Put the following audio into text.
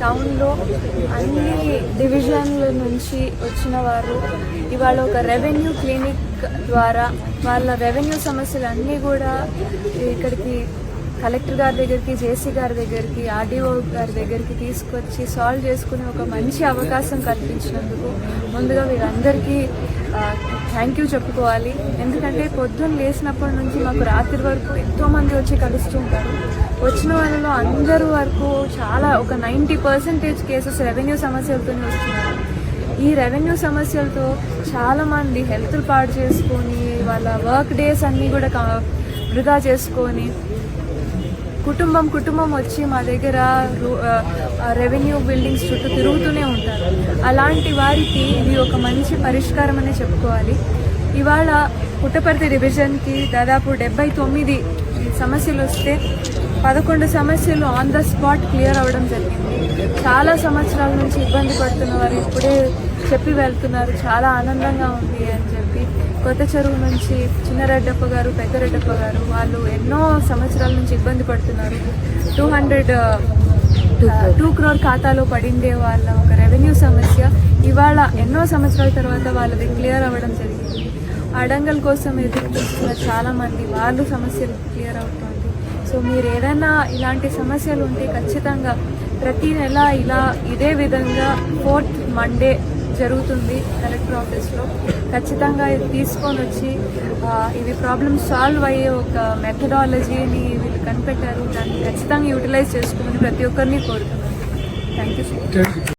టౌన్లో అన్ని డివిజన్ల నుంచి వచ్చిన వారు ఇవాళ ఒక రెవెన్యూ క్లినిక్ ద్వారా వాళ్ళ రెవెన్యూ సమస్యలు అన్నీ కూడా ఇక్కడికి కలెక్టర్ గారి దగ్గరికి జేసీ గారి దగ్గరికి ఆర్డీఓ గారి దగ్గరికి తీసుకొచ్చి సాల్వ్ చేసుకునే ఒక మంచి అవకాశం కల్పించినందుకు ముందుగా వీరందరికీ థ్యాంక్ యూ చెప్పుకోవాలి. ఎందుకంటే పొద్దున్న లేచినప్పటి నుంచి మాకు రాత్రి వరకు ఎంతో మంది వచ్చి కలుస్తుంటారు వచ్చిన వాళ్ళలో అందరూ వరకు చాలా ఒక నైంటీ పర్సెంటేజ్ కేసెస్ రెవెన్యూ సమస్యలతోనే వస్తున్నారు. ఈ రెవెన్యూ సమస్యలతో చాలామంది హెల్త్లు హెల్త్ పాడు చేసుకొని వాళ్ళ వర్క్ డేస్ అన్నీ కూడా వృధా చేసుకొని కుటుంబం కుటుంబం వచ్చి మా దగ్గర రెవెన్యూ బిల్డింగ్స్ చుట్టూ తిరుగుతూనే ఉంటారు. అలాంటి వారికి ఇది ఒక మంచి పరిష్కారం అనే చెప్పుకోవాలి. ఇవాళ పుట్టపర్తి డివిజన్కి దాదాపు డెబ్బై తొమ్మిది సమస్యలు వస్తే పదకొండు సమస్యలు ఆన్ ద స్పాట్ క్లియర్ అవ్వడం జరిగింది. చాలా సంవత్సరాల నుంచి ఇబ్బంది పడుతున్న వారు ఇప్పుడే చెప్పి వెళ్తున్నారు. చాలా ఆనందంగా ఉంది అని చెప్పి. కొత్త చెరువు నుంచి చిన్నరెడ్డప్ప గారు పెద్దరెడ్డప్ప గారు వాళ్ళు ఎన్నో సంవత్సరాల నుంచి ఇబ్బంది పడుతున్నారు. Two hundred two crore. ఖాతాలో పడిందే వాళ్ళ ఒక రెవెన్యూ సమస్య. ఇవాళ ఎన్నో సంవత్సరాల తర్వాత వాళ్ళది క్లియర్ అవ్వడం జరిగింది. అడంగల్ కోసం ఎదురు చూస్తున్న చాలా మంది వాళ్ళు సమస్యలు క్లియర్ అవుతుంది. సో మీరు ఏదైనా ఇలాంటి సమస్యలు ఉంటే ఖచ్చితంగా ప్రతి నెల ఇలా ఇదే విధంగా ఫోర్త్ మండే జరుగుతుంది కలెక్టర్ ఆఫీస్లో. ఖచ్చితంగా ఇది తీసుకొని వచ్చి ఇది ప్రాబ్లమ్ సాల్వ్ అయ్యే ఒక మెథడాలజీని వీళ్ళు కనిపెట్టారు. దాన్ని ఖచ్చితంగా యూటిలైజ్ చేసుకోమని ప్రతి ఒక్కరిని కోరుతున్నాను. Thank you so much